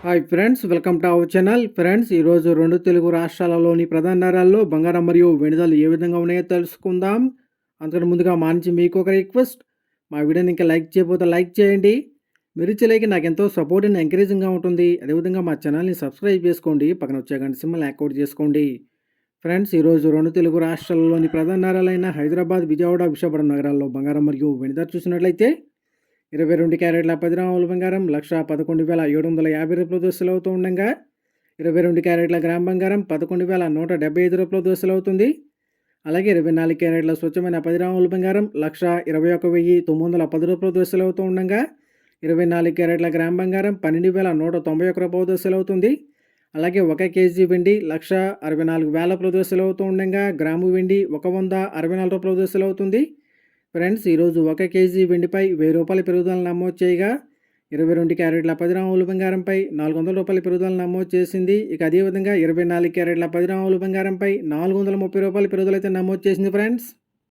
Hi friends welcome to our channel. Friends ఈరోజు రెండు తెలుగు రాష్ట్రాలలోని ప్రధాన నగరాల్లో బంగారం మరియు వెనుదలు ఏ విధంగా ఉన్నాయో తెలుసుకుందాం. అందుకని ముందుగా మా నుంచి మీకు ఒక రిక్వెస్ట్. మా వీడియోని ఇంకా లైక్ చేయకపోతే లైక్ చేయండి. మీరు ఇచ్చేలాగే నాకు ఎంతో సపోర్ట్ అండ్ ఎంకరేజింగ్గా ఉంటుంది. అదేవిధంగా మా ఛానల్ని సబ్స్క్రైబ్ చేసుకోండి. పక్కన వచ్చే గంట సింబల్ యాక్టివేట్ చేసుకోండి. ఫ్రెండ్స్ ఈరోజు రెండు తెలుగు రాష్ట్రాలలోని ప్రధాన నగరాలైన హైదరాబాద్ విజయవాడ విశాఖపట్నం నగరాల్లో బంగారం మరియు వెనుదలు చూసినట్లయితే ఇరవై రెండు క్యారెట్ల పది గ్రాముల బంగారం లక్ష పదకొండు వేల ఏడు వందల యాభై రూపాయల దోశలు అవుతూ ఉండగా ఇరవై రెండు క్యారెట్ల గ్రామ్ బంగారం పదకొండు వేల నూట డెబ్బై ఐదు రూపాయల దోశలు అవుతుంది. అలాగే ఇరవై నాలుగు క్యారెట్ల స్వచ్ఛమైన పది గ్రాముల బంగారం లక్ష ఇరవై ఒక వెయ్యి తొమ్మిది వందల పది రూపాయల దోశలు అవుతూ ఉండగా ఇరవై నాలుగు క్యారెట్ల గ్రామ్ బంగారం పన్నెండు వేల నూట తొంభై ఒక రూపాయల దోశలు అవుతుంది. అలాగే ఒక కేజీ వెండి లక్ష అరవై నాలుగు వేల ప్రదోశలు అవుతూ ఉండగా గ్రాము వెండి ఒక వంద అరవై నాలుగు రూపాయల దోశలు అవుతుంది. ఫ్రెండ్స్ ఈరోజు ఒక కేజీ వెండిపై వెయ్యి రూపాయల పెరుగుదల నమోదు చేయగా ఇరవై రెండు క్యారెట్ల పది రాముల బంగారంపై నాలుగు వందల రూపాయల పెరుగుదల నమోదు చేసింది. ఇక అదేవిధంగా ఇరవై నాలుగు క్యారెట్ల పది రాముల బంగారంపై నాలుగు వందల ముప్పై రూపాయల పెరుగుదల అయితే నమోదు చేసింది ఫ్రెండ్స్.